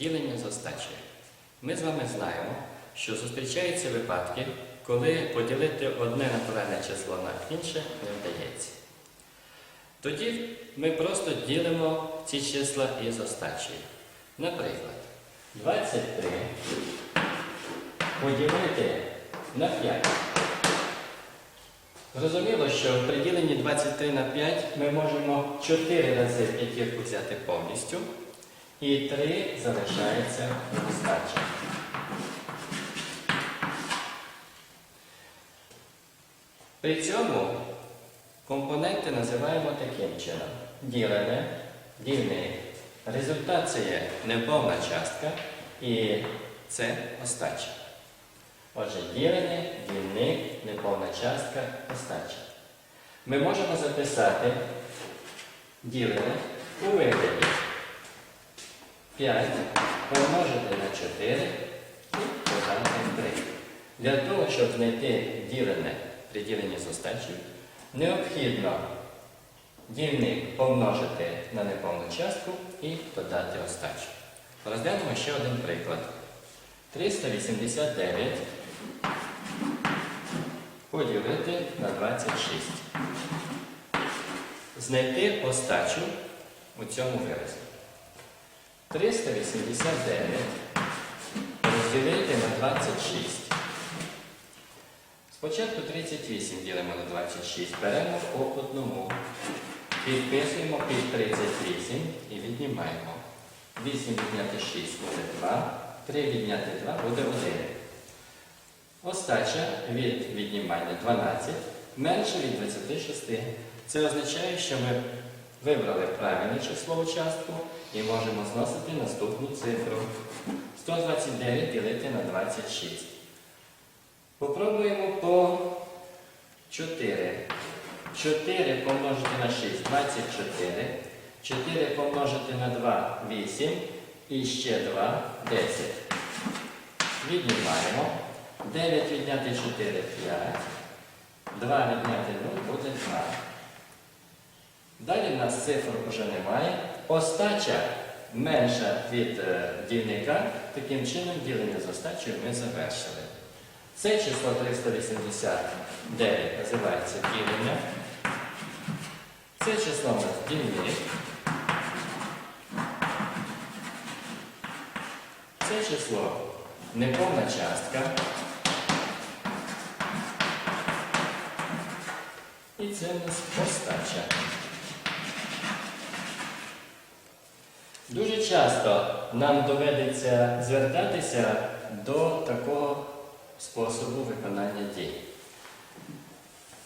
ділення з остачею. Ми з вами знаємо, що зустрічаються випадки, коли поділити одне натуральне число на інше не вдається. Тоді ми просто ділимо ці числа із остачею. Наприклад, 23 поділити на 5. Зрозуміло, що при діленні 23 на 5 ми можемо 4 рази п'ятірку взяти повністю, і 3 залишається в. При цьому компоненти називаємо таким чином. Ділене, дільник. Результат це є неповна частка і це остача. Отже, ділене, дільник, неповна частка, остача. Ми можемо записати ділене у вигляді 5 помножити на 4 і додати 3. Для того, щоб знайти ділене при діленні з остачею, необхідно дільник помножити на неповну частку і додати остачу. Розглянемо ще один приклад. 389 поділити на 26. Знайти остачу у цьому виразі. 389 розділити на 26. Спочатку 38 ділимо на 26, беремо по одному, підписуємо під 38 і віднімаємо. 8 відняти 6 буде 2, 3 відняти 2 буде 1. Остача від віднімання 12 менше від 26. Це означає, що ми вибрали правильне числову частку і можемо зносити наступну цифру. 129 ділити на 26. Попробуємо по 4. 4 помножити на 6 24. 4 помножити на 2 8. І ще 2 10. Віднімаємо. 9 відняти 4 5. 2 відняти 0 буде 2. Далі в нас цифр вже немає. Остача менша від е, дільника. Таким чином ділення з остачею ми завершили. Це число 389 називається ділення. Це число у нас дільник. Це число неповна частка. І це у нас остача. Дуже часто нам доведеться звертатися до такого способу виконання дій.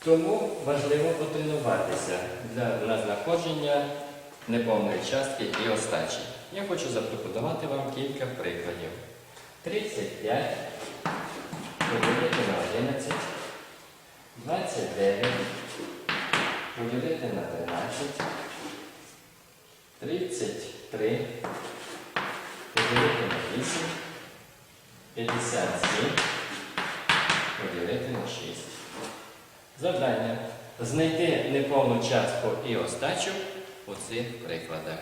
Тому важливо потренуватися для, на знаходження неповної частки і остачі. Я хочу запропонувати вам кілька прикладів. 35 поділити на 11, 29 поділити на 13, 33 поділити на 8, 57 поділити на 6. Завдання. Знайти неповну частку і остачу у цих прикладах.